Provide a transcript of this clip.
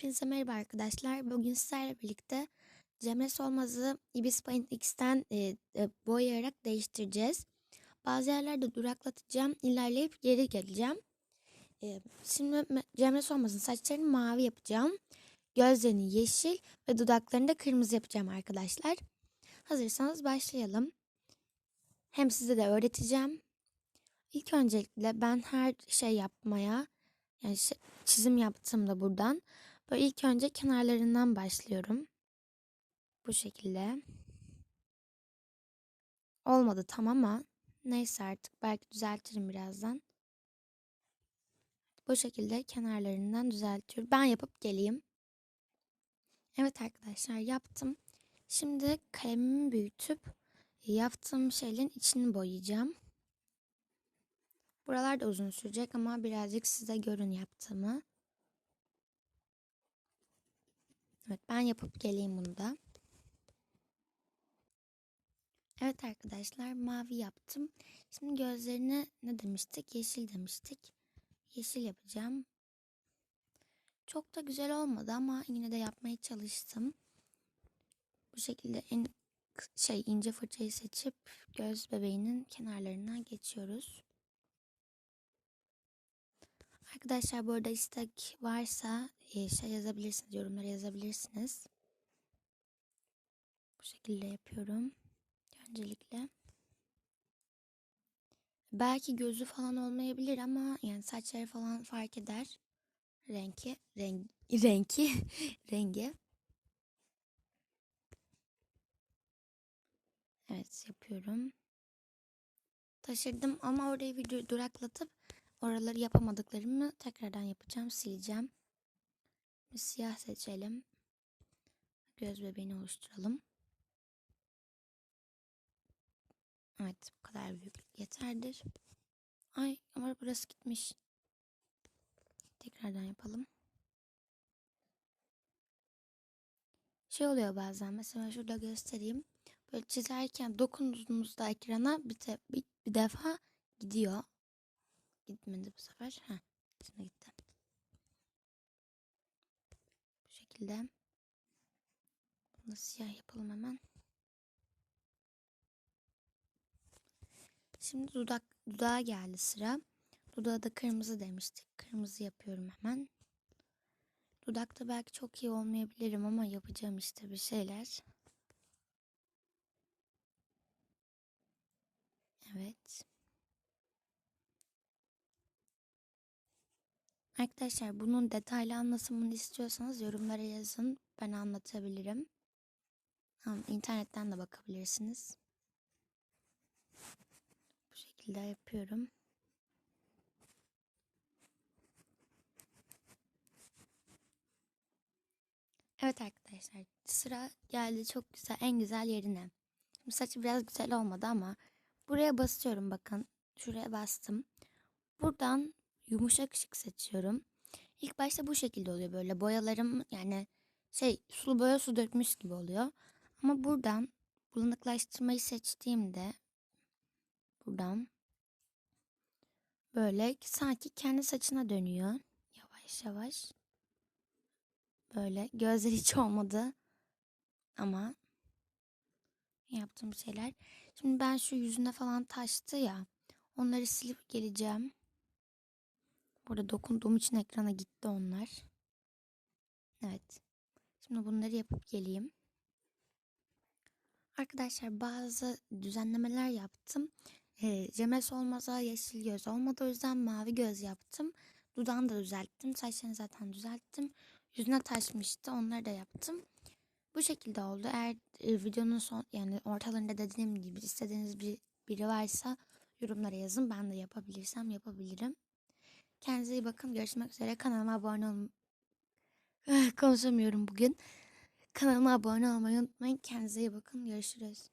Hepinize merhaba arkadaşlar. Bugün sizlerle birlikte Cemre Solmaz'ı Ibis Paint X'ten e, e, boyayarak değiştireceğiz. Bazı yerlerde duraklatacağım, ilerleyip geri geleceğim. E, şimdi Cemre Solmaz'ın saçlarını mavi yapacağım. Gözlerini yeşil ve dudaklarını da kırmızı yapacağım arkadaşlar. Hazırsanız başlayalım. Hem size de öğreteceğim. İlk öncelikle ben her şey yapmaya, yani şey- çizim yaptığımda buradan Böyle ilk önce kenarlarından başlıyorum. Bu şekilde. Olmadı tam ama neyse artık belki düzeltirim birazdan. Bu şekilde kenarlarından düzeltiyorum. Ben yapıp geleyim. Evet arkadaşlar yaptım. Şimdi kalemimi büyütüp yaptığım şeylerin içini boyayacağım. Buralar da uzun sürecek ama birazcık size görün yaptığımı. Evet ben yapıp geleyim bunu da. Evet arkadaşlar mavi yaptım. Şimdi gözlerine ne demiştik? Yeşil demiştik. Yeşil yapacağım. Çok da güzel olmadı ama yine de yapmaya çalıştım. Bu şekilde en şey ince fırçayı seçip göz bebeğinin kenarlarından geçiyoruz. Arkadaşlar bu arada istek varsa e, şey yazabilirsiniz, yorumlara yazabilirsiniz. Bu şekilde yapıyorum. Öncelikle. Belki gözü falan olmayabilir ama yani saçları falan fark eder. Renki, renk, renki, rengi. Evet yapıyorum. Taşırdım ama orayı video duraklatıp Oraları yapamadıklarımı tekrardan yapacağım. Sileceğim. Bir siyah seçelim. Göz bebeğini oluşturalım. Evet bu kadar büyüklük yeterdir. Ay ama burası gitmiş. Tekrardan yapalım. Şey oluyor bazen mesela şurada göstereyim. Böyle çizerken dokunduğunuzda ekrana bir, bir, bir defa gidiyor. Gitmedi bu sefer. Heh, şimdi gitti. Bu şekilde. Bunu siyah yapalım hemen. Şimdi dudak dudağa geldi sıra. Dudağı da kırmızı demiştik. Kırmızı yapıyorum hemen. Dudakta belki çok iyi olmayabilirim ama yapacağım işte bir şeyler. Evet. Arkadaşlar bunun detaylı anlatımını istiyorsanız yorumlara yazın. Ben anlatabilirim. Tamam, internetten de bakabilirsiniz. Bu şekilde yapıyorum. Evet arkadaşlar sıra geldi çok güzel en güzel yerine. Şimdi saçı biraz güzel olmadı ama buraya basıyorum bakın. Şuraya bastım. Buradan yumuşak ışık seçiyorum. İlk başta bu şekilde oluyor böyle boyalarım yani şey sulu boya su dökmüş gibi oluyor. Ama buradan bulanıklaştırmayı seçtiğimde buradan böyle sanki kendi saçına dönüyor. Yavaş yavaş. Böyle gözler hiç olmadı. Ama yaptığım şeyler. Şimdi ben şu yüzüne falan taştı ya. Onları silip geleceğim. Burada dokunduğum için ekrana gitti onlar. Evet. Şimdi bunları yapıp geleyim. Arkadaşlar bazı düzenlemeler yaptım. E, Cemes olmaza yeşil göz olmadı. O yüzden mavi göz yaptım. Dudağını da düzelttim. Saçlarını zaten düzelttim. Yüzüne taşmıştı. Onları da yaptım. Bu şekilde oldu. Eğer e, videonun son yani ortalarında dediğim gibi istediğiniz bir biri varsa yorumlara yazın. Ben de yapabilirsem yapabilirim. Kendinize iyi bakın. Görüşmek üzere. Kanalıma abone olun. Konuşamıyorum bugün. Kanalıma abone olmayı unutmayın. Kendinize iyi bakın. Görüşürüz.